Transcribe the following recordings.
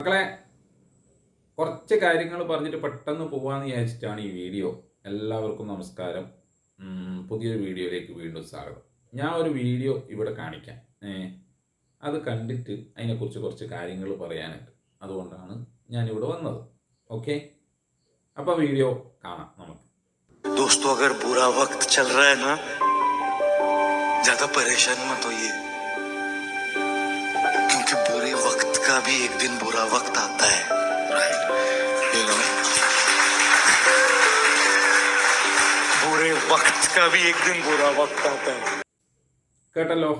മക്കളെ കുറച്ച് കാര്യങ്ങൾ പറഞ്ഞിട്ട് പെട്ടെന്ന് പോകാമെന്ന് വിചാരിച്ചിട്ടാണ് ഈ വീഡിയോ എല്ലാവർക്കും നമസ്കാരം ഉം, പുതിയൊരു വീഡിയോയിലേക്ക് വീണ്ടും സ്വാഗതം ഞാൻ ഒരു വീഡിയോ ഇവിടെ കാണിക്കാം ഏ, അത് കണ്ടിട്ട് അതിനെക്കുറിച്ച് കുറച്ച് കാര്യങ്ങൾ പറയാനുണ്ട് അതുകൊണ്ടാണ് ഞാൻ ഇവിടെ വന്നത് ഓക്കെ അപ്പോൾ വീഡിയോ കാണാം നമുക്ക് दोस्तों अगर बुरा वक्त चल रहा है ना ज्यादा परेशान मत होइए भी एक दिन बुरा वक्त आता है राइट यू नो बुरे वक्त का भी एक दिन बुरा वक्त आता है കേട്ടല്ലോ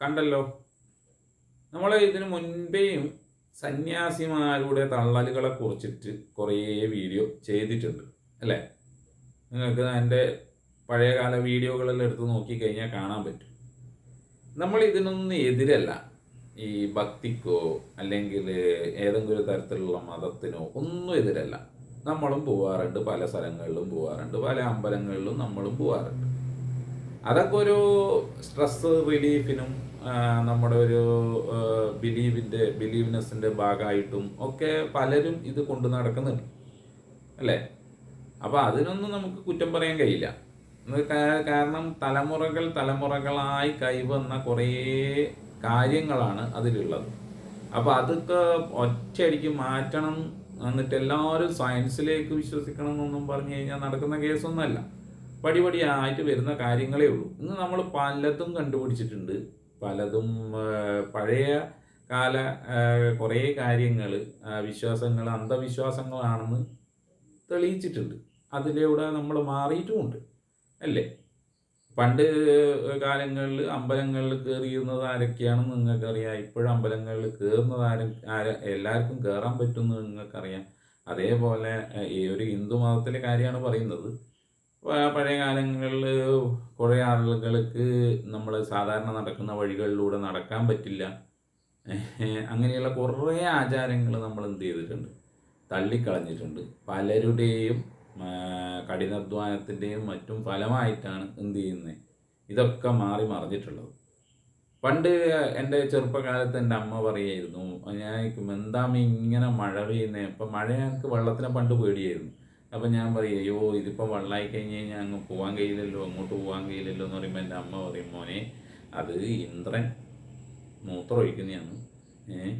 കണ്ടല്ലോ നമ്മൾ ഇതിനു മുൻപേയും സന്യാസിമാരുടെ തള്ളലുകളെ കുറിച്ചിട്ട് കുറേ വീഡിയോ ചെയ്തിട്ടുണ്ട് അല്ലേ നിങ്ങൾക്ക് എൻ്റെ പഴയകാല വീഡിയോകളെല്ലാം എടുത്ത് നോക്കിക്കഴിഞ്ഞാൽ കാണാൻ പറ്റും നമ്മൾ ഇതിനൊന്നും എതിരല്ല ഈ ഭക്തിക്കോ അല്ലെങ്കിൽ ഏതെങ്കിലും തരത്തിലുള്ള മതത്തിനോ ഒന്നും എതിരല്ല. നമ്മളും പോവാറുണ്ട് പല സ്ഥലങ്ങളിലും പോവാറുണ്ട് പല അമ്പലങ്ങളിലും നമ്മളും പോവാറുണ്ട്. അതൊക്കെ ഒരു സ്ട്രെസ് റിലീഫിനും നമ്മുടെ ഒരു ബിലീവിന്റെ ബിലീവ്നെസ്സിന്റെ ഭാഗമായിട്ടും ഒക്കെ പലരും ഇത് കൊണ്ടു നടക്കുന്നുണ്ട്. അല്ലേ? അപ്പോൾ അതിനൊന്നും നമുക്ക് കുറ്റം പറയാൻ കഴിയില്ല. കാരണം തലമുറകൾ തലമുറകളായി കൈവന്ന കുറേ കാര്യങ്ങളാണ് അതിലുള്ളത്. അപ്പോൾ അതൊക്കെ ഒറ്റയടിക്ക് മാറ്റണം എന്നിട്ട് എല്ലാവരും സയൻസിലേക്ക് വിശ്വസിക്കണം എന്നൊന്നും പറഞ്ഞു കഴിഞ്ഞാൽ നടക്കുന്ന കേസൊന്നുമല്ല. പടിപടിയായിട്ട് വരുന്ന കാര്യങ്ങളേ ഉള്ളൂ. ഇന്ന് നമ്മൾ പലതും കണ്ടുപിടിച്ചിട്ടുണ്ട്. പലതും പഴയ കാല കുറേ കാര്യങ്ങൾ വിശ്വാസങ്ങൾ അന്ധവിശ്വാസങ്ങളാണെന്ന് തെളിയിച്ചിട്ടുണ്ട്. അതിലൂടെ നമ്മൾ മാറിയിട്ടുമുണ്ട്. അല്ലേ? പണ്ട് കാലങ്ങളിൽ അമ്പലങ്ങളിൽ കയറിയിരുന്നത് ആരൊക്കെയാണെന്ന് നിങ്ങൾക്കറിയാം. ഇപ്പോഴും അമ്പലങ്ങളിൽ കയറുന്നത് ആരും ആര എല്ലാവർക്കും കയറാൻ പറ്റുമെന്ന് നിങ്ങൾക്കറിയാം. അതേപോലെ ഈ ഒരു ഹിന്ദു മതത്തിലെ കാര്യമാണ് പറയുന്നത്. പഴയ കാലങ്ങളിൽ കുറേ ആളുകൾക്ക് നമ്മൾ സാധാരണ നടക്കുന്ന വഴികളിലൂടെ നടക്കാൻ പറ്റില്ല. അങ്ങനെയുള്ള കുറേ ആചാരങ്ങൾ നമ്മൾ എന്ത് ചെയ്തിട്ടുണ്ട്? തള്ളിക്കളഞ്ഞിട്ടുണ്ട്. പലരുടെയും കഠിനാധ്വാനത്തിന്റെയും മറ്റും ഫലമായിട്ടാണ് എന്ത് ചെയ്യുന്നത് ഇതൊക്കെ മാറി മറിഞ്ഞിട്ടുള്ളത്. പണ്ട് എന്റെ ചെറുപ്പകാലത്ത് എന്റെ അമ്മ പറയായിരുന്നു ഞാൻ എന്താമ്മ ഇങ്ങനെ മഴ പെയ്യുന്നത് അപ്പം മഴ ഞങ്ങൾക്ക് വെള്ളത്തിനെ പണ്ട് പേടിയായിരുന്നു. അപ്പം ഞാൻ പറയും അയ്യോ ഇതിപ്പോൾ വെള്ളമായി കഴിഞ്ഞ് കഴിഞ്ഞാൽ അങ്ങ് പോകാൻ കഴിയില്ലല്ലോ അങ്ങോട്ട് പോകാൻ കഴിയില്ലല്ലോ എന്ന് പറയുമ്പോൾ എന്റെ അമ്മ പറയും മോനെ അത് ഇന്ദ്രൻ മൂത്രം ഒഴിക്കുന്നതാണ് ഏ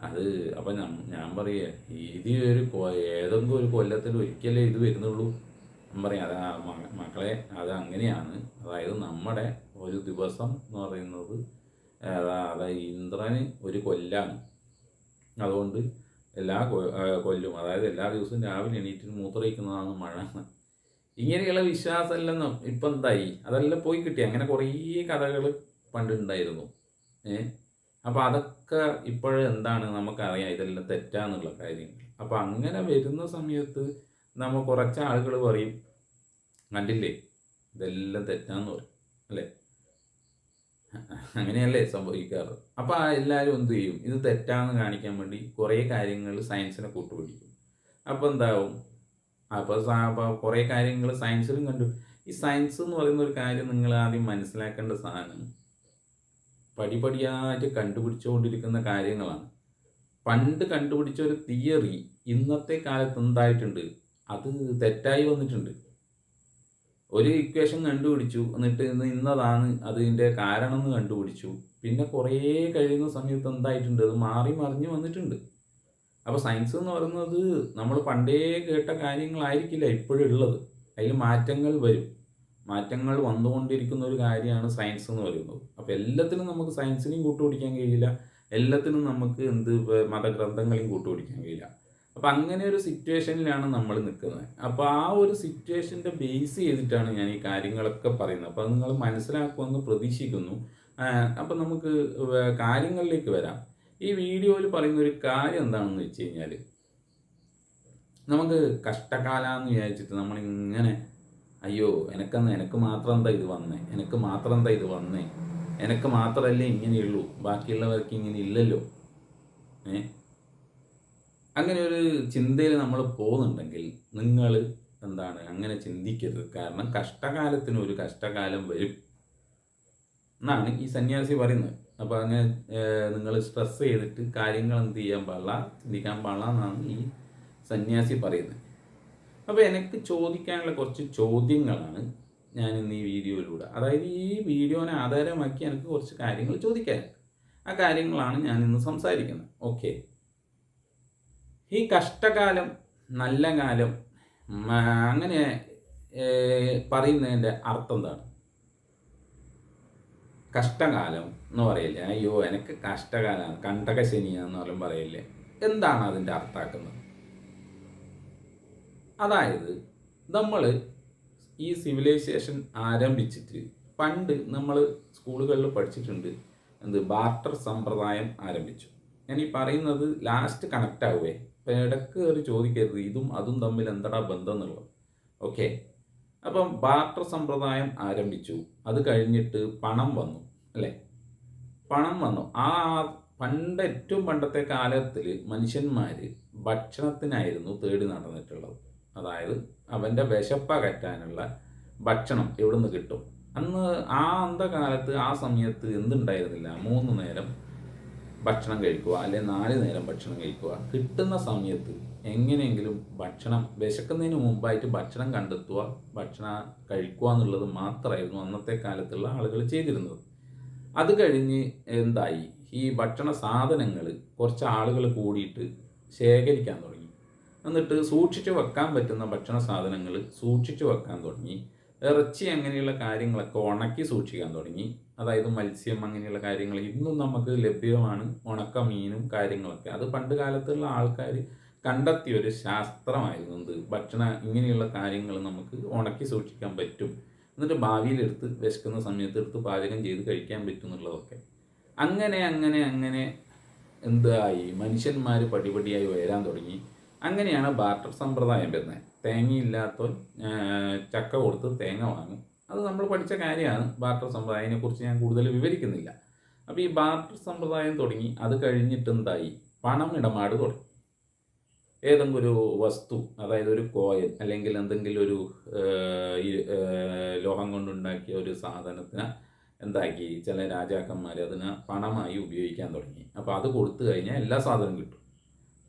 അത് അപ്പം ഞാൻ പറയേ ഇത് ഒരു ഏതെങ്കിലും ഒരു കൊല്ലത്തിൽ ഒരിക്കലേ ഇത് വരുന്നുള്ളൂ. ഞാൻ പറയാം അത് മക്കളെ അത് അങ്ങനെയാണ്. അതായത് നമ്മുടെ ഒരു ദിവസം എന്ന് പറയുന്നത് അതായത് അതാ ഇന്ദ്രന് ഒരു കൊല്ലാണ്. അതുകൊണ്ട് എല്ലാ കൊല്ലും. അതായത് എല്ലാ ദിവസവും രാവിലെ എണീറ്റ് മൂത്രയിക്കുന്നതാണ് മഴ. ഇങ്ങനെയുള്ള വിശ്വാസം നം- ഇപ്പം എന്തായി? അതെല്ലാം പോയി കിട്ടി. അങ്ങനെ കുറേ കഥകൾ പണ്ടുണ്ടായിരുന്നു ഏ? അപ്പോൾ അതൊക്കെ ഇപ്പോഴും എന്താണ് നമുക്കറിയാം ഇതെല്ലാം തെറ്റാന്നുള്ള കാര്യങ്ങൾ അപ്പോൾ അങ്ങനെ വരുന്ന സമയത്ത് നമ്മൾ കുറച്ച് ആളുകൾ പറയും കണ്ടില്ലേ? ഇതെല്ലാം തെറ്റാന്ന് പറയും. അല്ലേ? അങ്ങനെയല്ലേ സംഭവിക്കാറ്. അപ്പോൾ എല്ലാവരും എന്ത് ചെയ്യും? ഇത് തെറ്റാന്ന് കാണിക്കാൻ വേണ്ടി കുറേ കാര്യങ്ങൾ സയൻസിനെ കൂട്ടുപിടിക്കും. അപ്പോൾ എന്താവും? അപ്പോൾ കുറേ കാര്യങ്ങൾ സയൻസിലും കണ്ടു. ഈ സയൻസ് എന്ന് പറയുന്ന ഒരു കാര്യം നിങ്ങൾ ആദ്യം മനസ്സിലാക്കേണ്ട സാധനം പടിപടിയായിട്ട് കണ്ടുപിടിച്ചുകൊണ്ടിരിക്കുന്ന കാര്യങ്ങളാണ്. പണ്ട് കണ്ടുപിടിച്ച ഒരു തിയറി ഇന്നത്തെ കാലത്ത് എന്തായിട്ടുണ്ട്? അത് തെറ്റായി വന്നിട്ടുണ്ട്. ഒരു ഇക്വേഷൻ കണ്ടുപിടിച്ചു എന്നിട്ട് ഇന്ന് ഇന്നതാണ് അതിന്റെ കാരണം എന്ന് കണ്ടുപിടിച്ചു. പിന്നെ കുറേ കഴിയുന്ന സമയത്ത് എന്തായിട്ടുണ്ട്? അത് മാറി മറിഞ്ഞു വന്നിട്ടുണ്ട്. അപ്പോൾ സയൻസ് എന്ന് പറയുന്നത് നമ്മൾ പണ്ടേ കേട്ട കാര്യങ്ങളായിരിക്കില്ല ഇപ്പോഴുള്ളത്. അതിൽ മാറ്റങ്ങൾ വരും. മാറ്റങ്ങൾ വന്നുകൊണ്ടിരിക്കുന്ന ഒരു കാര്യമാണ് സയൻസ് എന്ന് പറയുന്നത്. അപ്പോൾ എല്ലാത്തിനും നമുക്ക് സയൻസിനെയും കൂട്ടുപിടിക്കാൻ കഴിയില്ല. എല്ലാത്തിനും നമുക്ക് എന്ത് മതഗ്രന്ഥങ്ങളെയും കൂട്ടുപിടിക്കാൻ കഴിയില്ല. അപ്പോൾ അങ്ങനെ ഒരു സിറ്റുവേഷനിലാണ് നമ്മൾ നിൽക്കുന്നത്. അപ്പോൾ ആ ഒരു സിറ്റുവേഷന്റെ ബേസ് ചെയ്തിട്ടാണ് ഞാൻ ഈ കാര്യങ്ങളൊക്കെ പറയുന്നത്. അപ്പോൾ നിങ്ങൾ മനസ്സിലാക്കുമെന്ന് പ്രതീക്ഷിക്കുന്നു. അപ്പോൾ നമുക്ക് കാര്യങ്ങളിലേക്ക് വരാം. ഈ വീഡിയോയിൽ പറയുന്ന ഒരു കാര്യം എന്താണെന്ന് വെച്ച് കഴിഞ്ഞാൽ നമുക്ക് കഷ്ടകാലാന്ന് വിചാരിച്ചിട്ട് നമ്മളിങ്ങനെ അയ്യോ എനക്കെന്ന് എനക്ക് മാത്രം എന്താ ഇത് വന്നേ? എനക്ക് മാത്രം എന്താ ഇത് വന്നേ? എനക്ക് മാത്രമല്ലേ ഇങ്ങനെയുള്ളൂ? ബാക്കിയുള്ളവർക്ക് ഇങ്ങനെ ഇല്ലല്ലോ. ഏ? അങ്ങനെ ഒരു ചിന്തയിൽ നമ്മൾ പോകുന്നുണ്ടെങ്കിൽ നിങ്ങൾ എന്താണ് അങ്ങനെ ചിന്തിക്കരുത്. കാരണം കഷ്ടകാലത്തിന് ഒരു കഷ്ടകാലം വരും. എന്നാണ് ഈ സന്യാസി പറയുന്നത്. അപ്പോൾ അങ്ങനെ നിങ്ങൾ സ്ട്രെസ് ചെയ്തിട്ട് കാര്യങ്ങൾ എന്ത് ചെയ്യാൻ പാടില്ല ചിന്തിക്കാൻ പാടില്ല എന്നാണ് ഈ സന്യാസി പറയുന്നത്. അപ്പോൾ എനിക്ക് ചോദിക്കാനുള്ള കുറച്ച് ചോദ്യങ്ങളാണ് ഞാൻ ഇന്ന് ഈ വീഡിയോയിലൂടെ. അതായത് ഈ വീഡിയോനെ ആധാരമാക്കി എനിക്ക് കുറച്ച് കാര്യങ്ങൾ ചോദിക്കാൻ ആ കാര്യങ്ങളാണ് ഞാൻ ഇന്ന് സംസാരിക്കുന്നത്. ഓക്കെ ഈ കഷ്ടകാലം നല്ല കാലം അങ്ങനെ പറയുന്നതിന്റെ അർത്ഥം എന്താണ്? കഷ്ടകാലം എന്ന് പറയില്ലേ? അയ്യോ എനിക്ക് കഷ്ടകാലമാണ്. കണ്ടക ശനിയാന്ന് പറയും പറയില്ലേ? എന്താണ് അതിന്റെ അർത്ഥാക്കുന്നത് അതായത് നമ്മൾ ഈ സിവിലൈസേഷൻ ആരംഭിച്ചിട്ട് പണ്ട് നമ്മൾ സ്കൂളുകളിൽ പഠിച്ചിട്ടുണ്ട്. എന്ത്? ബാർട്ടർ സമ്പ്രദായം ആരംഭിച്ചു. ഞാൻ ഈ പറയുന്നത് ലാസ്റ്റ് കണക്റ്റ് ആവുകയെ അപ്പം ഇടയ്ക്ക് കയറി ചോദിക്കരുത്. ഇതും അതും തമ്മിൽ എന്തടാ ബന്ധം എന്നുള്ളത് ഓക്കെ? അപ്പം ബാർട്ടർ സമ്പ്രദായം ആരംഭിച്ചു. അത് കഴിഞ്ഞിട്ട് പണം വന്നു. അല്ലേ? പണം വന്നു. ആ പണ്ട് ഏറ്റവും പണ്ടത്തെ കാലത്തിൽ മനുഷ്യന്മാർ ഭക്ഷണത്തിനായിരുന്നു തേടി നടന്നിട്ടുള്ളത്. അതായത് അവന്റെ വിശപ്പകറ്റാനുള്ള ഭക്ഷണം എവിടുന്ന് കിട്ടും? അന്ന് ആ അന്ധകാലത്ത് ആ സമയത്ത് എന്തുണ്ടായിരുന്നില്ല? മൂന്ന് നേരം ഭക്ഷണം കഴിക്കുക അല്ലെങ്കിൽ നാല് നേരം ഭക്ഷണം കഴിക്കുക. കിട്ടുന്ന സമയത്ത് എങ്ങനെയെങ്കിലും ഭക്ഷണം വിശക്കുന്നതിന് മുമ്പായിട്ട് ഭക്ഷണം കണ്ടെത്തുക ഭക്ഷണം കഴിക്കുക എന്നുള്ളത് മാത്രമായിരുന്നു അന്നത്തെ കാലത്തുള്ള ആളുകൾ ചെയ്തിരുന്നത്. അത് കഴിഞ്ഞ് എന്തായി? ഈ ഭക്ഷണ സാധനങ്ങൾ കുറച്ച് ആളുകൾ കൂടിയിട്ട് ശേഖരിക്കാൻ തുടങ്ങി. എന്നിട്ട് സൂക്ഷിച്ചു വെക്കാൻ പറ്റുന്ന ഭക്ഷണ സാധനങ്ങൾ സൂക്ഷിച്ചു വെക്കാൻ തുടങ്ങി. ഇറച്ചി അങ്ങനെയുള്ള കാര്യങ്ങളൊക്കെ ഉണക്കി സൂക്ഷിക്കാൻ തുടങ്ങി. അതായത് മത്സ്യം അങ്ങനെയുള്ള കാര്യങ്ങൾ ഇന്നും നമുക്ക് ലഭ്യമാണ്. ഉണക്ക മീനും കാര്യങ്ങളൊക്കെ. അത് പണ്ട് കാലത്തുള്ള ആൾക്കാർ കണ്ടെത്തിയ ഒരു ശാസ്ത്രമായിരുന്നു എന്ത്? ഭക്ഷണ ഇങ്ങനെയുള്ള കാര്യങ്ങൾ നമുക്ക് ഉണക്കി സൂക്ഷിക്കാൻ പറ്റും. എന്നിട്ട് ഭാവിയിലെടുത്ത് വിശക്കുന്ന സമയത്ത് എടുത്ത് പാചകം ചെയ്ത് കഴിക്കാൻ പറ്റും എന്നുള്ളതൊക്കെ. അങ്ങനെ അങ്ങനെ അങ്ങനെ എന്തായി മനുഷ്യന്മാർ പടിപടിയായി ഉയരാൻ തുടങ്ങി. അങ്ങനെയാണ് ബാർട്ടർ സമ്പ്രദായം വരുന്നത്. തേങ്ങയില്ലാത്തവൻ ചക്ക കൊടുത്ത് തേങ്ങ വാങ്ങും. അത് നമ്മൾ പഠിച്ച കാര്യമാണ്. ബാർട്ടർ സമ്പ്രദായത്തിനെ കുറിച്ച് ഞാൻ കൂടുതൽ വിവരിക്കുന്നില്ല. അപ്പോൾ ഈ ബാർട്ടർ സമ്പ്രദായം തുടങ്ങി. അത് കഴിഞ്ഞിട്ടെന്തായി പണം ഇടപാട് തുടങ്ങി. ഏതെങ്കിലും ഒരു വസ്തു അതായത് ഒരു കോയൻ അല്ലെങ്കിൽ എന്തെങ്കിലും ഒരു ലോഹം കൊണ്ടുണ്ടാക്കിയ ഒരു സാധനത്തിന് എന്താക്കി? ചില രാജാക്കന്മാർ അതിനെ പണമായി ഉപയോഗിക്കാൻ തുടങ്ങി. അപ്പോൾ അത് കൊടുത്തു കഴിഞ്ഞാൽ എല്ലാ സാധനവും കിട്ടും.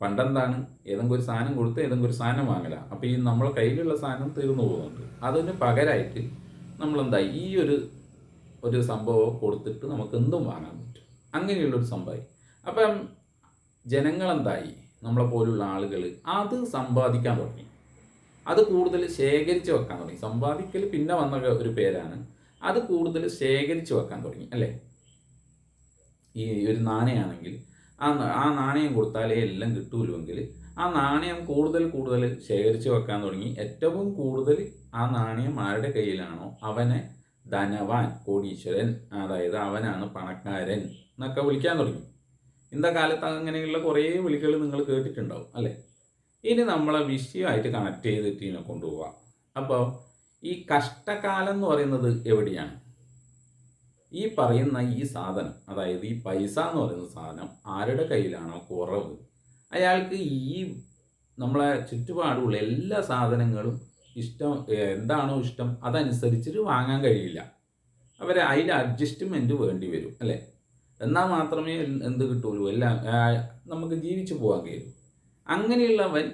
പണ്ടെന്താണ്? ഏതെങ്കിലും ഒരു സാധനം കൊടുത്ത് ഏതെങ്കിലും ഒരു സാധനം വാങ്ങില്ല അപ്പോൾ ഈ നമ്മളെ കയ്യിലുള്ള സാധനം തീർന്നു പോകുന്നുണ്ട്. അതിന് പകരമായിട്ട് നമ്മളെന്താ ഈ ഒരു ഒരു സംഭവം കൊടുത്തിട്ട് നമുക്ക് എന്തും വാങ്ങാൻ പറ്റും. അങ്ങനെയുള്ളൊരു സംഭവമായി. അപ്പം ജനങ്ങളെന്തായി? നമ്മളെ പോലുള്ള ആളുകൾ അത് സമ്പാദിക്കാൻ തുടങ്ങി. അത് കൂടുതൽ ശേഖരിച്ച് വെക്കാൻ തുടങ്ങി. സമ്പാദിക്കൽ പിന്നെ വന്ന ഒരു പേരാണ്. അത് കൂടുതൽ ശേഖരിച്ച് വെക്കാൻ തുടങ്ങി. അല്ലേ? ഈ ഒരു നാണയമാണെങ്കിൽ ആ ആ നാണയം കൊടുത്താലേ എല്ലാം കിട്ടൂലുവെങ്കിൽ ആ നാണയം കൂടുതൽ കൂടുതൽ ശേഖരിച്ച് വെക്കാൻ തുടങ്ങി. ഏറ്റവും കൂടുതൽ ആ നാണയം ആരുടെ കയ്യിലാണോ? അവനെ ധനവാൻ കോടീശ്വരൻ അതായത് അവനാണ് പണക്കാരൻ എന്നൊക്കെ വിളിക്കാൻ തുടങ്ങി. ഇന്നത്തെ കാലത്ത് അങ്ങനെയുള്ള കുറേ വിളികൾ നിങ്ങൾ കേട്ടിട്ടുണ്ടാവും അല്ലേ? ഇനി നമ്മളെ വിഷയമായിട്ട് കണക്ട് ചെയ്തിട്ട് ഇതിനെ കൊണ്ടുപോവാം. അപ്പോൾ ഈ കഷ്ടകാലം എന്ന് പറയുന്നത് എവിടെയാണ്? ഈ പറയുന്ന ഈ സാധനം അതായത് ഈ പൈസ എന്ന് പറയുന്ന സാധനം ആരുടെ കയ്യിലാണോ കുറവ്? അയാൾക്ക് ഈ നമ്മളെ ചുറ്റുപാടുള്ള എല്ലാ സാധനങ്ങളും ഇഷ്ടം എന്താണോ ഇഷ്ടം അതനുസരിച്ചിട്ട് വാങ്ങാൻ കഴിയില്ല. അവരെ അതിൽ അഡ്ജസ്റ്റ്മെന്റ് വേണ്ടി വരും അല്ലേ? എന്നാൽ മാത്രമേ എന്ത് കിട്ടുള്ളൂ എല്ലാം നമുക്ക് ജീവിച്ചു പോകാൻ കഴിയൂ. അങ്ങനെയുള്ളവൻ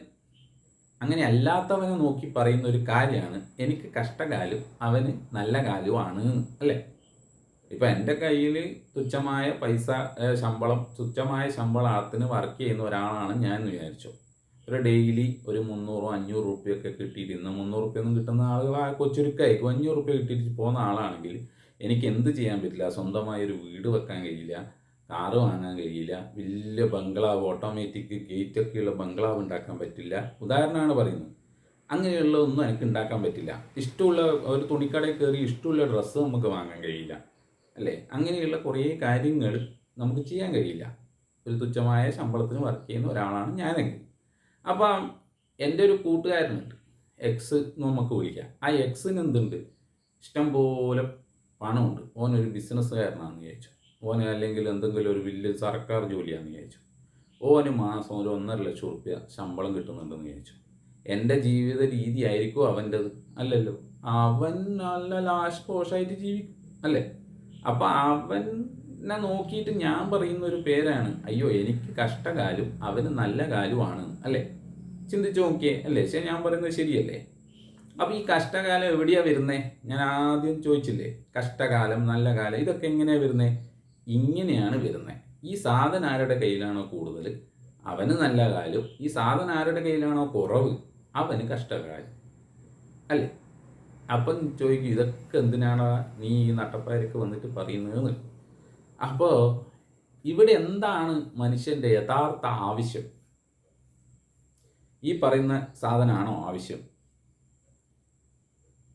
അങ്ങനെ അല്ലാത്തവനെ നോക്കി പറയുന്ന ഒരു കാര്യമാണ് എനിക്ക് കഷ്ടകാലം അവന് നല്ല കാലമാണ് അല്ലേ? ഇപ്പം എന്റെ കയ്യിൽ തുച്ഛമായ പൈസ ശമ്പളം തുച്ഛമായ ശമ്പളത്തിന് വർക്ക് ചെയ്യുന്ന ഒരാളാണ് ഞാൻ എന്ന് വിചാരിച്ചു. ഒരു ഡെയിലി ഒരു മുന്നൂറോ അഞ്ഞൂറ് റുപ്യൊക്കെ കിട്ടിയിട്ട് ഇന്ന് മുന്നൂറ് റുപ്യൊന്നും കിട്ടുന്ന ആളുകൾ കൊച്ചുരുക്കായിരിക്കും. അഞ്ഞൂറ് റുപ്യ കിട്ടിയിട്ട് പോകുന്ന ആളാണെങ്കിൽ എനിക്ക് എന്ത് ചെയ്യാൻ പറ്റില്ല? സ്വന്തമായ ഒരു വീട് വെക്കാൻ കഴിയില്ല കാറ് വാങ്ങാൻ കഴിയില്ല വലിയ ബംഗ്ലാവ് ഓട്ടോമാറ്റിക് ഗേറ്റൊക്കെയുള്ള ബംഗ്ലാവ് ഉണ്ടാക്കാൻ പറ്റില്ല. ഉദാഹരണമാണ് പറയുന്നത്. അങ്ങനെയുള്ള ഒന്നും എനിക്ക് ഉണ്ടാക്കാൻ പറ്റില്ല. ഇഷ്ടമുള്ള ഒരു തുണിക്കടയിൽ കയറി ഇഷ്ടമുള്ള ഡ്രസ്സ് നമുക്ക് വാങ്ങാൻ കഴിയില്ല. അല്ലേ? അങ്ങനെയുള്ള കുറേ കാര്യങ്ങൾ നമുക്ക് ചെയ്യാൻ കഴിയില്ല. ഒരു തുച്ഛമായ ശമ്പളത്തിന് വർക്ക് ചെയ്യുന്ന ഒരാളാണ് ഞാനെങ്കിൽ. അപ്പം എന്റെ ഒരു കൂട്ടുകാരനുണ്ട്. എക്സ് നമുക്ക് വിളിക്കാം. ആ എക്സിന് എന്തുണ്ട്? ഇഷ്ടംപോലെ പണമുണ്ട്. ഓനൊരു ബിസിനസ്സുകാരനാണെന്ന് വിചാരിച്ചു. ഓന് അല്ലെങ്കിൽ എന്തെങ്കിലും ഒരു വലിയ സർക്കാർ ജോലിയാണെന്ന് വിചാരിച്ചു. ഓന് മാസം ഒരു ഒന്നര ലക്ഷം റുപ്യ ശമ്പളം കിട്ടുന്നുണ്ടെന്ന് വിചാരിച്ചു. എന്റെ ജീവിത രീതി ആയിരിക്കും അവന്റെത്. അല്ലല്ലോ. അവൻ നല്ല ലാഷ് പോഷായിട്ട് ജീവിക്കും. അല്ലേ? അപ്പം അവൻ അവനെ നോക്കിയിട്ട് ഞാൻ പറയുന്ന ഒരു പേരാണ് അയ്യോ എനിക്ക് കഷ്ടകാലും അവന് നല്ല കാലുമാണ് അല്ലേ? ചിന്തിച്ചു നോക്കിയേ അല്ലേ? ശരി ഞാൻ പറയുന്നത് ശരിയല്ലേ? അപ്പൊ ഈ കഷ്ടകാലം എവിടെയാ വരുന്നേ? ഞാൻ ആദ്യം ചോദിച്ചില്ലേ കഷ്ടകാലം നല്ല കാലം ഇതൊക്കെ എങ്ങനെയാ വരുന്നേ? ഇങ്ങനെയാണ് വരുന്നത് ഈ സാധനം ആരുടെ കയ്യിലാണോ കൂടുതൽ അവന് നല്ല കാലം ഈ സാധനം ആരുടെ കയ്യിലാണോ കുറവ്? അവന് കഷ്ടകാലം അല്ലേ? അപ്പം ചോദിക്കും ഇതൊക്കെ എന്തിനാണ് നീ ഈ നട്ടപ്പാരൊക്കെ വന്നിട്ട് പറയുന്നതെന്ന്? അപ്പോൾ ഇവിടെ എന്താണ് മനുഷ്യന്റെ യഥാർത്ഥ ആവശ്യം? ഈ പറയുന്ന സാധനമാണോ ആവശ്യം?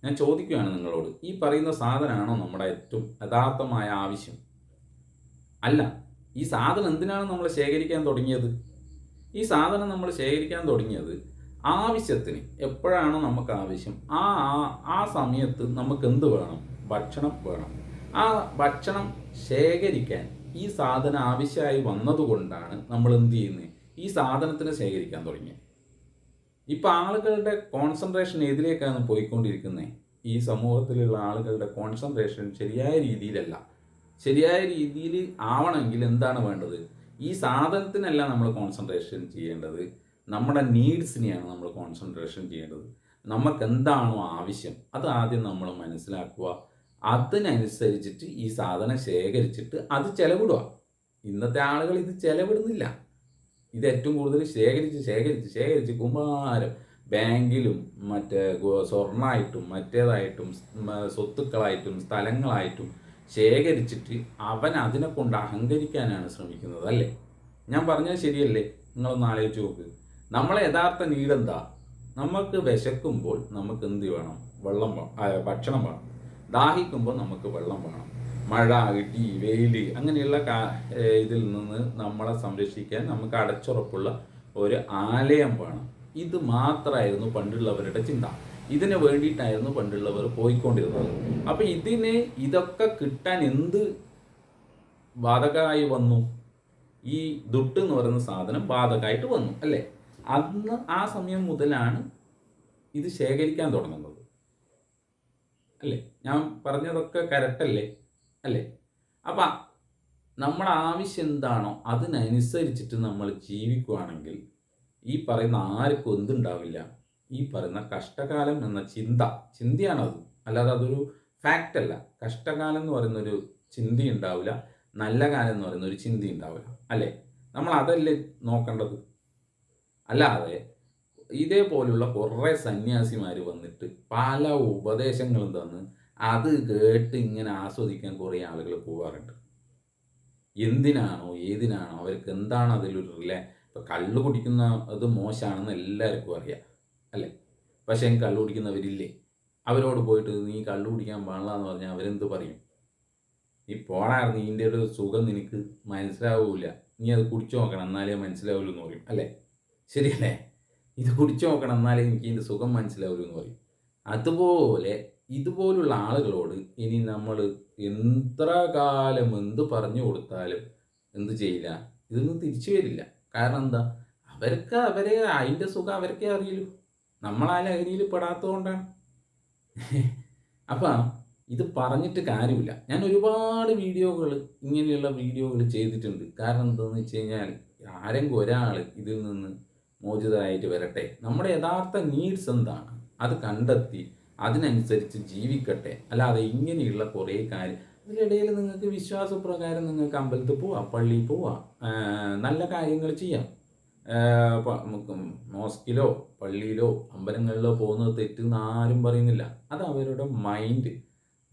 ഞാൻ ചോദിക്കുകയാണ് നിങ്ങളോട് ഈ പറയുന്ന സാധനമാണോ നമ്മുടെ ഏറ്റവും യഥാർത്ഥമായ ആവശ്യം? അല്ല ഈ സാധനം എന്തിനാണ് നമ്മൾ ശേഖരിക്കാൻ തുടങ്ങിയത്? ഈ സാധനം നമ്മൾ ശേഖരിക്കാൻ തുടങ്ങിയത് ആവശ്യത്തിന് എപ്പോഴാണോ നമുക്ക് ആവശ്യം ആ ആ- സമയത്ത് നമുക്ക് എന്ത് വേണം? ഭക്ഷണം വേണം. ആ ഭക്ഷണം ശേഖരിക്കാൻ ഈ സാധനം ആവശ്യമായി വന്നതുകൊണ്ടാണ് നമ്മൾ എന്ത് ചെയ്യുന്നത് ഈ സാധനത്തിന് ശേഖരിക്കാൻ തുടങ്ങിയത് ഇപ്പം ആളുകളുടെ കോൺസെൻട്രേഷൻ എതിരേക്കാണ് പോയിക്കൊണ്ടിരിക്കുന്നത് ഈ സമൂഹത്തിലുള്ള ആളുകളുടെ കോൺസെൻട്രേഷൻ ശരിയായ രീതിയിലല്ല. ശരിയായ രീതിയിൽ ആവണമെങ്കിൽ എന്താണ് വേണ്ടത്? ഈ സാധനത്തിനല്ല നമ്മൾ കോൺസെൻട്രേഷൻ ചെയ്യേണ്ടത്. നമ്മുടെ നീഡ്സിനെയാണ് നമ്മൾ കോൺസെൻട്രേഷൻ ചെയ്യേണ്ടത്. നമുക്ക് എന്താണോ ആവശ്യം അത് ആദ്യം നമ്മൾ മനസ്സിലാക്കുക. അതിനനുസരിച്ചിട്ട് ഈ സാധനം ശേഖരിച്ചിട്ട് അത് ചെലവിടുക. ഇന്നത്തെ ആളുകൾ ഇത് ചെലവിടുന്നില്ല. ഇത് ഏറ്റവും കൂടുതൽ ശേഖരിച്ച് ശേഖരിച്ച് ശേഖരിച്ച് കുമാരം ബാങ്കിലും മറ്റേ സ്വർണമായിട്ടും മറ്റേതായിട്ടും സ്വത്തുക്കളായിട്ടും സ്ഥലങ്ങളായിട്ടും ശേഖരിച്ചിട്ട് അവൻ അതിനെ കൊണ്ട് അഹങ്കരിക്കാനാണ് ശ്രമിക്കുന്നത് അല്ലേ? ഞാൻ പറഞ്ഞത് ശരിയല്ലേ? നിങ്ങളൊന്ന് ആലോചിച്ച് നോക്ക്. നമ്മളെ യഥാർത്ഥ നീഡ് എന്താ? നമുക്ക് വിശക്കുമ്പോൾ നമുക്ക് എന്ത് വേണം? വെള്ളം ഭക്ഷണം വേണം. ദാഹിക്കുമ്പോൾ നമുക്ക് വെള്ളം വേണം. മഴ ഇടി വെയിൽ അങ്ങനെയുള്ള ഇതിൽ നിന്ന് നമ്മളെ സംരക്ഷിക്കാൻ നമുക്ക് അടച്ചുറപ്പുള്ള ഒരു ആലയം വേണം. ഇത് മാത്രമായിരുന്നു പണ്ടുള്ളവരുടെ ചിന്ത. ഇതിന് വേണ്ടിയിട്ടായിരുന്നു പണ്ടുള്ളവർ പോയിക്കൊണ്ടിരുന്നത്. അപ്പൊ ഇതിനെ ഇതൊക്കെ കിട്ടാൻ എന്ത് ബാധകമായി വന്നു? ഈ ദുട്ട് എന്ന് പറയുന്ന സാധനം ബാധകമായിട്ട് വന്നു അല്ലേ? അന്ന് ആ സമയം മുതലാണ് ഇത് ശേഖരിക്കാൻ തുടങ്ങുന്നത്. അല്ലേ? ഞാൻ പറഞ്ഞതൊക്കെ കരട്ടല്ലേ അല്ലേ? അപ്പം നമ്മുടെ ആവശ്യം എന്താണോ അതിനനുസരിച്ചിട്ട് നമ്മൾ ജീവിക്കുകയാണെങ്കിൽ ഈ പറയുന്ന ആർക്കും എന്തുണ്ടാവില്ല. ഈ പറയുന്ന കഷ്ടകാലം എന്ന ചിന്ത ചിന്തയാണത്. അല്ലാതെ അതൊരു ഫാക്റ്റ് അല്ല. കഷ്ടകാലം എന്ന് പറയുന്ന ഒരു ചിന്ത ഉണ്ടാവില്ല. നല്ല കാലം എന്ന് പറയുന്ന ഒരു ചിന്ത ഉണ്ടാവില്ല. അല്ലേ? നമ്മൾ അതല്ലേ നോക്കേണ്ടത്? അല്ലാതെ ഇതേപോലുള്ള കുറേ സന്യാസിമാർ വന്നിട്ട് പല ഉപദേശങ്ങളും തന്ന് അത് കേട്ട് ഇങ്ങനെ ആസ്വദിക്കാൻ കുറേ ആളുകൾ പോകാറുണ്ട് എന്തിനാണോ ഏതിനാണോ അവർക്ക് എന്താണ് അതിലൊരു റിലേ? ഇപ്പം കള്ള് കുടിക്കുന്ന അത് മോശമാണെന്ന് എല്ലാവർക്കും അറിയാം അല്ലേ? പക്ഷേ കള്ള് കുടിക്കുന്നവരില്ലേ? അവരോട് പോയിട്ട് നീ കള്ള് കുടിക്കാൻ പാടില്ല എന്ന് പറഞ്ഞാൽ അവരെന്ത് പറയും? നീ പോണായിരുന്നു ഇതിന്റെ ഒരു സുഖം നിനക്ക് മനസ്സിലാവൂല. നീ അത് കുടിച്ചു നോക്കണം എന്നാലേ മനസ്സിലാവുള്ളൂ എന്ന് പറയും അല്ലേ? ശരിയല്ലേ? ഇത് കുടിച്ചു നോക്കണം എന്നാലേ എനിക്ക് ഇതിന്റെ സുഖം മനസ്സിലാവുള്ളൂ എന്ന് പറയും. അതുപോലെ ഇതുപോലുള്ള ആളുകളോട് ഇനി നമ്മൾ എത്ര കാലം എന്ത് പറഞ്ഞു കൊടുത്താലും എന്ത് ചെയ്യില്ല ഇതൊന്നും തിരിച്ചു വരില്ല. കാരണം എന്താ? അവർക്ക് അവരെ അതിന്റെ സുഖം അവർക്കേ അറിയുള്ളൂ നമ്മൾ ആ ലഹരിയിൽ പെടാത്തതുകൊണ്ടാണ്. അപ്പം ഇത് പറഞ്ഞിട്ട് കാര്യമില്ല. ഞാൻ ഒരുപാട് വീഡിയോകൾ ഇങ്ങനെയുള്ള വീഡിയോകൾ ചെയ്തിട്ടുണ്ട്. കാരണം എന്താണെന്ന് വെച്ച് കഴിഞ്ഞാൽ ആരെങ്കിലും ഒരാൾ ഇതിൽ നിന്ന് മോചിതരായിട്ട് വരട്ടെ. നമ്മുടെ യഥാർത്ഥ നീഡ്സ് എന്താണ്? അത് കണ്ടെത്തി അതിനനുസരിച്ച് ജീവിക്കട്ടെ. അല്ലാതെ ഇങ്ങനെയുള്ള കുറേ കാര്യം. അതിനിടയിൽ നിങ്ങൾക്ക് വിശ്വാസപ്രകാരം നിങ്ങൾക്ക് അമ്പലത്തിൽ പോവാം പള്ളിയിൽ പോവാം നല്ല കാര്യങ്ങൾ ചെയ്യാം. മോസ്കിലോ പള്ളിയിലോ അമ്പലങ്ങളിലോ പോകുന്നത് തെറ്റെന്ന് ആരും പറയുന്നില്ല. അത് അവരുടെ മൈൻഡ്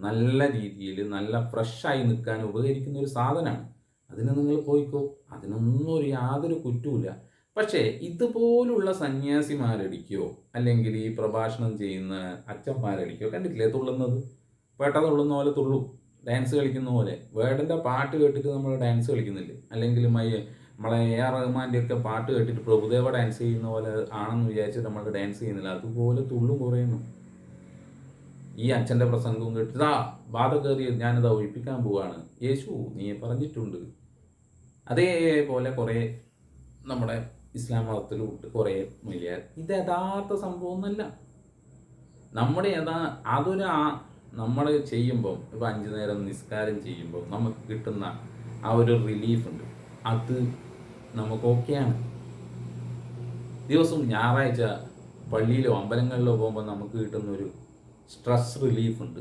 നല്ല രീതിയിൽ നല്ല ഫ്രഷായി നിൽക്കാൻ ഉപകരിക്കുന്ന ഒരു സാധനമാണ്. അതിന് നിങ്ങൾ പോയിക്കോ. അതിനൊന്നും ഒരു യാതൊരു കുറ്റവുമില്ല. പക്ഷേ ഇതുപോലുള്ള സന്യാസിമാരടിക്കോ അല്ലെങ്കിൽ ഈ പ്രഭാഷണം ചെയ്യുന്ന അച്ഛന്മാരടിക്കോ കണ്ടിട്ടില്ലേ? തുള്ളുന്നത്? വേട്ട തുള്ളുന്ന പോലെ തുള്ളു. ഡാൻസ് കളിക്കുന്ന പോലെ. വേടന്റെ പാട്ട് കേട്ടിട്ട് നമ്മൾ ഡാൻസ് കളിക്കുന്നില്ലേ? അല്ലെങ്കിൽ മൈ നമ്മളെ എ ആർ റഹ്മാന്റെ ഒക്കെ പാട്ട് കേട്ടിട്ട് പ്രഭുദേവ ഡാൻസ് ചെയ്യുന്ന പോലെ ആണെന്ന് വിചാരിച്ച് നമ്മൾ ഡാൻസ് ചെയ്യുന്നില്ല. അതുപോലെ തുള്ളും കുറയുന്നു. ഈ അച്ഛന്റെ പ്രസംഗവും കേട്ടിതാ ബാധ കയറി ഞാനിതാ ഒഴിപ്പിക്കാൻ പോവാണ്. യേശു നീ പറഞ്ഞിട്ടുണ്ട്. അതേപോലെ കുറേ നമ്മുടെ ഇസ്ലാം മതത്തിലുണ്ട് കുറേ മൊഴിയാർ ഇത് യഥാർത്ഥ സംഭവം ഒന്നല്ല നമ്മുടെ യഥാ അതൊരു നമ്മൾ ചെയ്യുമ്പോൾ ഇപ്പം അഞ്ചു നേരം നിസ്കാരം ചെയ്യുമ്പോൾ നമുക്ക് കിട്ടുന്ന ആ ഒരു റിലീഫ് ഉണ്ട്. അത് നമുക്ക് ഓക്കെയാണ് ദിവസവും ഞായറാഴ്ച പള്ളിയിലോ അമ്പലങ്ങളിലോ പോകുമ്പോൾ നമുക്ക് കിട്ടുന്ന ഒരു സ്ട്രെസ് റിലീഫ് ഉണ്ട്.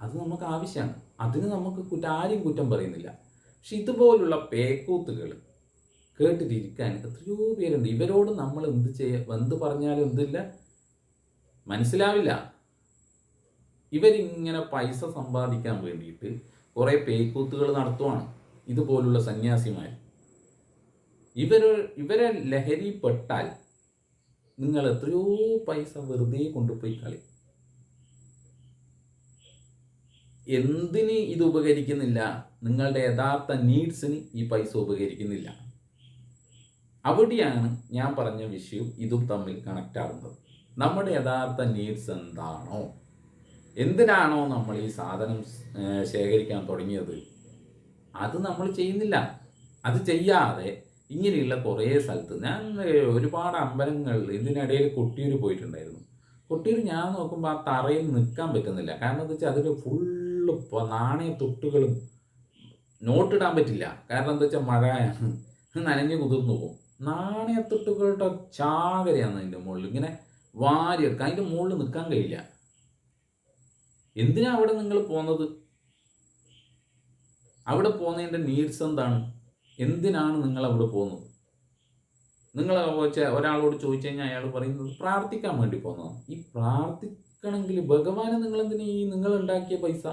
അത് നമുക്ക് ആവശ്യമാണ് അതിന് നമുക്ക് കുറ്റം ആരും കുറ്റം പറയുന്നില്ല. പക്ഷെ ഇതുപോലുള്ള പേക്കൂത്തുകൾ കേട്ടിട്ടിരിക്കാൻ എത്രയോ പേരുണ്ട്. ഇവരോട് നമ്മൾ എന്ത് ചെയ്യ എന്ത് പറഞ്ഞാലും എന്തില്ല. മനസ്സിലാവില്ല. ഇവരിങ്ങനെ പൈസ സമ്പാദിക്കാൻ വേണ്ടിയിട്ട് കുറേ പേക്കൂത്തുകൾ നടത്തുവാണ് ഇതുപോലുള്ള സന്യാസിമാർ. ഇവർ ഇവരെ ലഹരിപ്പെട്ടാൽ നിങ്ങൾ എത്രയോ പൈസ വെറുതെ കൊണ്ടുപോയി കളി. എന്തിന് ഇത് ഉപകരിക്കുന്നില്ല? നിങ്ങളുടെ യഥാർത്ഥ നീഡ്സിന് ഈ പൈസ ഉപകരിക്കുന്നില്ല. അവിടെയാണ് ഞാൻ പറഞ്ഞ വിഷയം ഇതും തമ്മിൽ കണക്റ്റ് ആകുന്നത് നമ്മുടെ യഥാർത്ഥ നീഡ്സ് എന്താണോ? എന്തിനാണോ നമ്മൾ ഈ സാധനം ശേഖരിക്കാൻ തുടങ്ങിയത്? അത് നമ്മൾ ചെയ്യുന്നില്ല. അത് ചെയ്യാതെ ഇങ്ങനെയുള്ള കുറേ സ്ഥലത്ത് ഞാൻ ഒരുപാട് അമ്പലങ്ങളിൽ ഇതിനിടയിൽ കൊട്ടിയൂർ പോയിട്ടുണ്ടായിരുന്നു. കൊട്ടിയൂർ ഞാൻ നോക്കുമ്പോൾ ആ തറയിൽ നിൽക്കാൻ പറ്റുന്നില്ല. കാരണം എന്താ വെച്ചാൽ അതിൽ ഫുള്ള് നാണയ തൊട്ടുകളും നോട്ടിടാൻ പറ്റില്ല. കാരണം എന്താ വെച്ചാൽ മഴയാണ്. നനഞ്ഞ് കുതിർന്നു പോകും. നാണയത്തൊട്ടുകളുടെ ചാകരയാണ് അതിന്റെ മുകളിൽ. ഇങ്ങനെ വാരിയെടുക്കുക അതിന്റെ മുകളിൽ നിൽക്കാൻ കഴിയില്ല. എന്തിനാ അവിടെ നിങ്ങൾ പോകുന്നത് അവിടെ പോകുന്നതിന്റെ നീഡ്സ് എന്താണ്? എന്തിനാണ് നിങ്ങൾ അവിടെ പോകുന്നത്? നിങ്ങൾ ഒരാളോട് ചോദിച്ചു കഴിഞ്ഞാൽ അയാൾ പറയുന്നത് പ്രാർത്ഥിക്കാൻ വേണ്ടി പോകുന്നതാണ്. ഈ പ്രാർത്ഥിക്കണമെങ്കിൽ ഭഗവാനെ നിങ്ങൾ എന്തിനാ ഈ നിങ്ങൾ ഉണ്ടാക്കിയ പൈസ?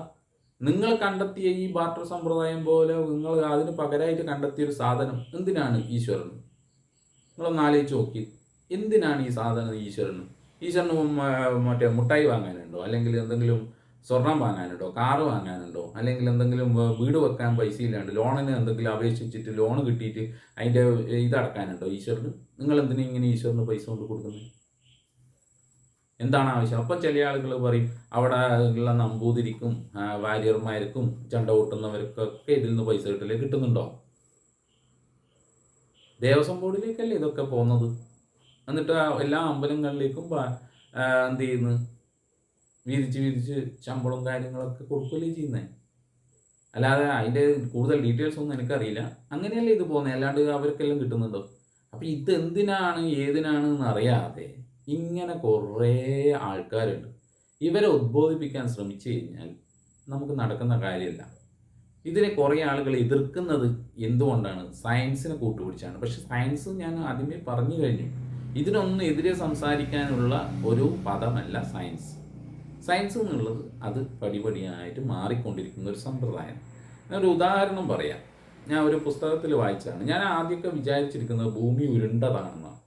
നിങ്ങൾ കണ്ടെത്തിയ ഈ ബാർട്ടർ സമ്പ്രദായം പോലെ നിങ്ങൾ അതിന് പകരമായിട്ട് കണ്ടെത്തിയ ഒരു സാധനം എന്തിനാണ് ഈശ്വരൻ നിങ്ങളൊന്ന് ആലോചിച്ച് നോക്കി. എന്തിനാണ് ഈ സാധനം ഈശ്വരന്? ഈശ്വരന് മറ്റേ മുട്ടായി വാങ്ങാനുണ്ടോ? അല്ലെങ്കിൽ എന്തെങ്കിലും സ്വർണം വാങ്ങാനുണ്ടോ? കാറ് വാങ്ങാനുണ്ടോ? അല്ലെങ്കിൽ എന്തെങ്കിലും വീട് വെക്കാൻ പൈസ ഇല്ലാണ്ട് ലോണിന് എന്തെങ്കിലും അപേക്ഷിച്ചിട്ട് ലോൺ കിട്ടിയിട്ട് അതിന്റെ ഇതടക്കാനുണ്ടോ ഈശ്വരന്? നിങ്ങൾ എന്തിനാ ഇങ്ങനെ ഈശ്വരന് പൈസ കൊണ്ട് കൊടുക്കുന്നത്? എന്താണ് ആവശ്യം? അപ്പം ചില ആളുകൾ പറയും അവിടെ ഉള്ള നമ്പൂതിരിക്കും വാര്യർമാർക്കും ചണ്ട കൂട്ടുന്നവർക്കൊക്കെ ഇതിൽ നിന്ന് പൈസ കിട്ടില്ലേ കിട്ടുന്നുണ്ടോ? ദേവസ്വം ബോർഡിലേക്കല്ലേ ഇതൊക്കെ പോകുന്നത് എന്നിട്ട് എല്ലാ അമ്പലങ്ങളിലേക്കും എന്ത് ചെയ്യുന്നു? വീതിച്ച് വീതിച്ച് ശമ്പളവും കാര്യങ്ങളൊക്കെ കൊടുക്കുകയല്ലേ ചെയ്യുന്നത് അല്ലാതെ അതിന്റെ കൂടുതൽ ഡീറ്റെയിൽസ് ഒന്നും എനിക്കറിയില്ല. അങ്ങനെയല്ലേ ഇത് പോകുന്നത് അല്ലാണ്ട് അവർക്കെല്ലാം കിട്ടുന്നുണ്ടോ? അപ്പം ഇത് എന്തിനാണ് ഏതിനാണ് എന്ന് അറിയാതെ ഇങ്ങനെ കുറേ ആൾക്കാരുണ്ട്. ഇവരെ ഉദ്ബോധിപ്പിക്കാൻ ശ്രമിച്ചു കഴിഞ്ഞാൽ നമുക്ക് നടക്കുന്ന കാര്യമല്ല. ഇതിനെ കുറേ ആളുകൾ എതിർക്കുന്നത് എന്തുകൊണ്ടാണ്? സയൻസിനെ കൂട്ടുപിടിച്ചാണ്. പക്ഷെ സയൻസ് ഞാൻ ആദ്യമേ പറഞ്ഞു കഴിഞ്ഞു. ഇതിനൊന്നും എതിരെ സംസാരിക്കാനുള്ള ഒരു പദമല്ല സയൻസ്. സയൻസ് എന്നുള്ളത് അത് പടിപടിയായിട്ട് മാറിക്കൊണ്ടിരിക്കുന്ന ഒരു സമ്പ്രദായം. ഞാൻ ഒരു ഉദാഹരണം പറയാം. ഞാൻ ഒരു പുസ്തകത്തിൽ വായിച്ചതാണ്. ഞാൻ ആദ്യമൊക്കെ വിചാരിച്ചിരിക്കുന്നത് ഭൂമി ഉരുണ്ടതാണെന്നാണ്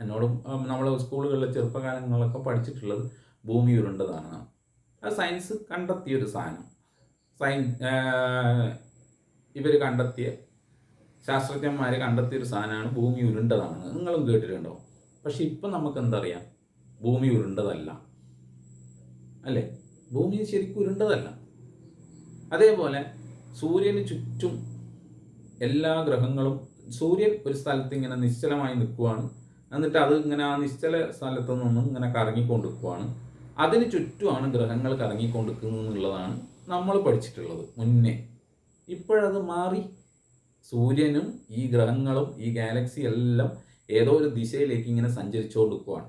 എന്നോട് നമ്മൾ സ്കൂളുകളിലെ ചെറുപ്പകാലങ്ങളിലൊക്കെ പഠിച്ചിട്ടുള്ളത് ഭൂമി ഉരുണ്ടതാണെന്നാണ് അത് സയൻസ് കണ്ടെത്തിയ ഒരു സാധനം. സയൻ ഇവർ കണ്ടെത്തിയ ശാസ്ത്രജ്ഞന്മാർ കണ്ടെത്തിയ ഒരു സാധനമാണ് ഭൂമി ഉരുണ്ടതാണ് നിങ്ങളും കേട്ടിട്ടുണ്ടോ? പക്ഷെ ഇപ്പം നമുക്ക് എന്തറിയാം? ഭൂമി ഉരുണ്ടതല്ല. അല്ലേ? ഭൂമി ശരിക്കും ഉരുണ്ടതല്ല. അതേപോലെ സൂര്യന് ചുറ്റും എല്ലാ ഗ്രഹങ്ങളും സൂര്യൻ ഒരു സ്ഥലത്ത് ഇങ്ങനെ നിശ്ചലമായി നിൽക്കുവാണ്. എന്നിട്ട് അത് ഇങ്ങനെ ആ നിശ്ചല സ്ഥലത്തു നിന്നും ഇങ്ങനെ കറങ്ങിക്കൊണ്ടിരിക്കുവാണ്. അതിന് ചുറ്റുമാണ് ഗ്രഹങ്ങൾ കറങ്ങിക്കൊണ്ടിരിക്കുന്നത് എന്നുള്ളതാണ് നമ്മൾ പഠിച്ചിട്ടുള്ളത് മുന്നേ. ഇപ്പോഴത് മാറി. സൂര്യനും ഈ ഗ്രഹങ്ങളും ഈ ഗാലക്സി എല്ലാം ഏതോ ഒരു ദിശയിലേക്ക് ഇങ്ങനെ സഞ്ചരിച്ചുകൊടുക്കുകയാണ്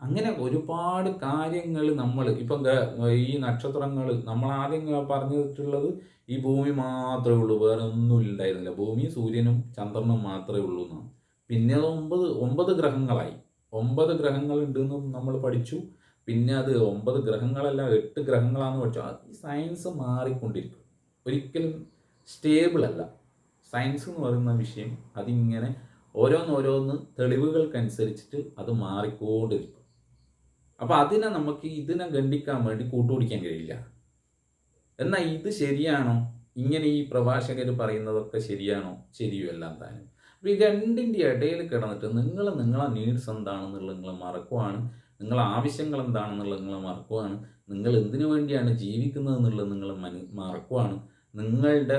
അങ്ങനെ ഒരുപാട് കാര്യങ്ങൾ നമ്മൾ ഇപ്പം ഈ നക്ഷത്രങ്ങൾ നമ്മൾ ആദ്യം പറഞ്ഞിട്ടുള്ളത് ഈ ഭൂമി മാത്രമേ ഉള്ളൂ. വേറെ ഒന്നും ഉണ്ടായിരുന്നില്ല ഭൂമി സൂര്യനും ചന്ദ്രനും മാത്രമേ ഉള്ളൂ എന്നാണ്. പിന്നെ ഒമ്പത് ഒമ്പത് ഗ്രഹങ്ങളായി. ഒമ്പത് ഗ്രഹങ്ങൾ ഉണ്ടെന്നും നമ്മൾ പഠിച്ചു. പിന്നെ അത് ഒമ്പത് ഗ്രഹങ്ങളല്ല എട്ട് ഗ്രഹങ്ങളാന്ന് പഠിച്ചു അത് സയൻസ് മാറിക്കൊണ്ടിരിക്കും. ഒരിക്കലും സ്റ്റേബിൾ അല്ല. സയൻസ് എന്ന് പറയുന്ന വിഷയം അതിങ്ങനെ ഓരോന്നോരോന്ന് തെളിവുകൾക്കനുസരിച്ചിട്ട് അത് മാറിക്കൊണ്ടിരിക്കും. അപ്പോൾ അതിനെ നമുക്ക് ഇതിനെ ഖണ്ഡിക്കാൻ വേണ്ടി കൂട്ടുപിടിക്കാൻ കഴിയില്ല. എന്നാൽ ഇത് ശരിയാണോ? ഇങ്ങനെ ഈ പ്രഭാഷകർ പറയുന്നതൊക്കെ ശരിയാണോ? ശരിയോ എല്ലാം താനും. അപ്പോൾ ഈ രണ്ടിന്റെ ഇടയിൽ കിടന്നിട്ട് നിങ്ങൾ നിങ്ങളെ നീഡ്സ് എന്താണെന്നുള്ളത് നിങ്ങൾ മറക്കുവാണ്. നിങ്ങളെ ആവശ്യങ്ങൾ എന്താണെന്നുള്ളത് നിങ്ങൾ മറക്കുവാണ്. നിങ്ങൾ എന്തിനു വേണ്ടിയാണ് ജീവിക്കുന്നത് എന്നുള്ളത് നിങ്ങൾ മനു മറക്കുവാണ്. നിങ്ങളുടെ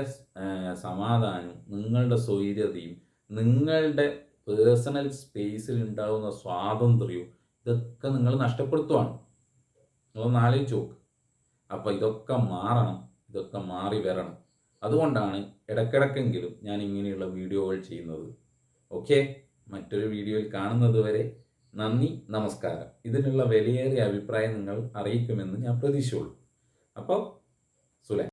സമാധാനം നിങ്ങളുടെ സ്വൈര്യതയും നിങ്ങളുടെ പേഴ്സണൽ സ്പേസിൽ ഉണ്ടാകുന്ന സ്വാതന്ത്ര്യവും ഇതൊക്കെ നിങ്ങൾ നഷ്ടപ്പെടുത്തുവാണ്. നിങ്ങളൊന്ന് ആലോചിച്ച് നോക്ക്. അപ്പോൾ ഇതൊക്കെ മാറണം. ഇതൊക്കെ മാറി വരണം. അതുകൊണ്ടാണ് ഇടക്കിടക്കെങ്കിലും ഞാൻ ഇങ്ങനെയുള്ള വീഡിയോകൾ ചെയ്യുന്നത്. ഓക്കെ? മറ്റൊരു വീഡിയോയിൽ കാണുന്നത് വരെ നന്ദി നമസ്കാരം. ഇതിനുള്ള വിലയേറിയ അഭിപ്രായം നിങ്ങൾ അറിയിക്കുമെന്ന് ഞാൻ പ്രതീക്ഷയുള്ളൂ അപ്പോൾ സുലൈ.